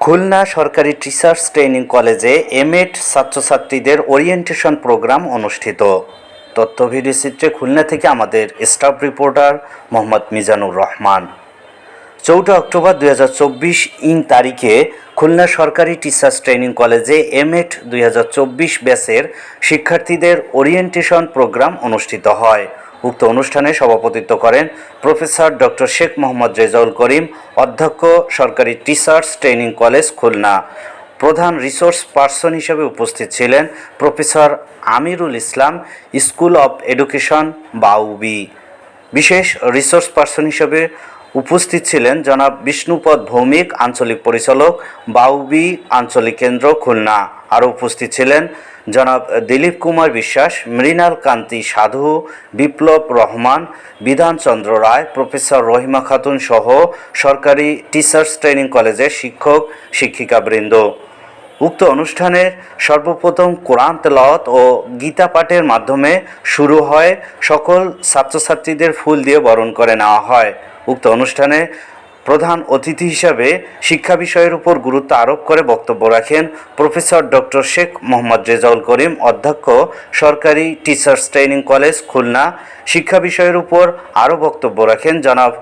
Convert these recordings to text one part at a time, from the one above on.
খুলনা সরকারি teachers training কলেজে MEd ছাত্রছাত্রীদের ওরিয়েন্টেশন প্রোগ্রাম অনুষ্ঠিত। তথ্য ভিডিও চিত্রে খুলনা থেকে আমাদের স্টাফ রিপোর্টার মোহাম্মদ মিজানুর রহমান। চৌঠা অক্টোবর দুই হাজার চব্বিশ ইং তারিখে খুলনা সরকারি টিচার্স ট্রেনিং কলেজে এমএড দুই ব্যাচের শিক্ষার্থীদের ওরিয়েন্টেশন প্রোগ্রাম অনুষ্ঠিত হয়। উক্ত অনুষ্ঠানে সভাপতিত্ব করেন প্রফেসর ডক্টর শেখ মোহাম্মদ রেজাউল করিম, অধ্যক্ষ সরকারি টিচার্স ট্রেনিং কলেজ খুলনা। প্রধান রিসোর্স পার্সন হিসেবে উপস্থিত ছিলেন professor Amirul Islam, school of education বাউবি। বিশেষ রিসোর্স পার্সন হিসেবে উপস্থিত ছিলেন জনাব বিষ্ণুপদ ভৌমিক, আঞ্চলিক পরিচালক, বাউবি আঞ্চলিক কেন্দ্র, খুলনা। আর উপস্থিত ছিলেন জনাব দিলীপ কুমার বিশ্বাস, মৃণাল কান্তি সাধু, বিপ্লব রহমান, বিধানচন্দ্র রায়, প্রফেসর রহিমা খাতুন সহ সরকারি টিচার্স ট্রেনিং কলেজের শিক্ষক, শিক্ষিকাবৃন্দ। উক্ত অনুষ্ঠানের সর্বপ্রথম কোরআন তেলাওয়াত ও গীতা পাঠের মাধ্যমে শুরু হয়। সকল ছাত্রছাত্রীদের ফুল দিয়ে বরণ করে নেওয়া হয়। উক্ত অনুষ্ঠানে প্রধান অতিথি হিসাবে শিক্ষা বিষয়ের উপর গুরুত্ব আরোপ করে বক্তব্য রাখেন প্রফেসর ডক্টর শেখ মোহাম্মদ রেজাউল করিম, অধ্যক্ষ সরকারি টিচার্স ট্রেনিং কলেজ খুলনা। শিক্ষা বিষয়ের উপর আরও বক্তব্য রাখেন জনাব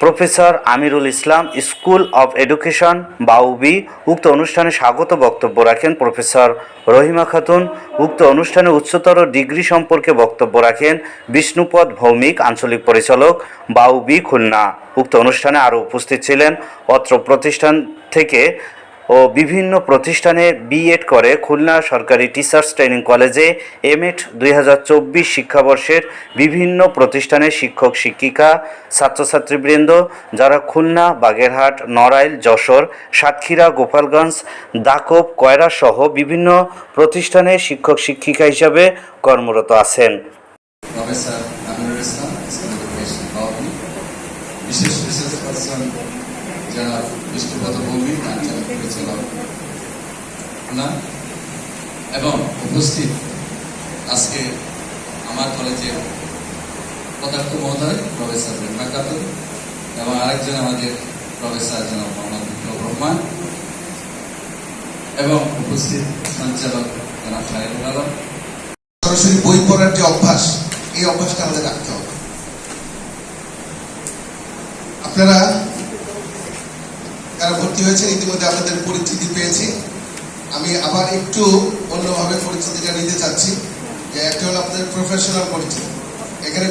professor Amirul Islam school of education, বাউবি, উক্ত অনুষ্ঠানে স্বাগত বক্তব্য রাখেন প্রফেসর রহিমা খাতুন। উক্ত অনুষ্ঠানে উচ্চতর ডিগ্রি সম্পর্কে বক্তব্য রাখেন বিষ্ণুপদ ভৌমিক, আঞ্চলিক পরিচালক, বাউবি খুলনা। উক্ত অনুষ্ঠানে আরও উপস্থিত ছিলেন অত্র প্রতিষ্ঠান থেকে ও বিভিন্ন প্রতিষ্ঠানে বিএড করে খুলনা সরকারি টিচার্স ট্রেনিং কলেজে এমএড দুই হাজার চব্বিশ শিক্ষাবর্ষের বিভিন্ন প্রতিষ্ঠানের শিক্ষক, শিক্ষিকা, ছাত্রছাত্রীবৃন্দ যারা খুলনা, বাগেরহাট, নড়াইল, যশোর, সাতক্ষীরা, গোপালগঞ্জ দাকব কয়রা সহ বিভিন্ন প্রতিষ্ঠানের শিক্ষক, শিক্ষিকা হিসাবে কর্মরত আছেন। বিশেষ পার্সন যারা বিষ্ণুপদ ভৌমিক আঞ্চলিক পরিচালক খুলনা এবং উপস্থিত আজকে আমার কলেজের পদার্থ মহোদয়, প্রফেসর রেখা খাতুন এবং আরেকজন আমাদের প্রফেসর জনাব মোহাম্মদ বিপ্লব রহমান, এবং উপস্থিত সঞ্চালক জনাব সাহেবুল আলম। সরাসরি বই পড়ার যে অভ্যাস, এই অভ্যাসটা আমাদের রাখতে হবে। আপনারা যারা ভর্তি হয়েছে ইতিমধ্যে আপনাদের পরিচিতি পেয়েছি। আমি আবার একটু অন্যভাবে পরিচিতিটা নিতে চাচ্ছি। যে একটা হলো আপনাদের প্রফেশনাল পরিচিতি। এখানে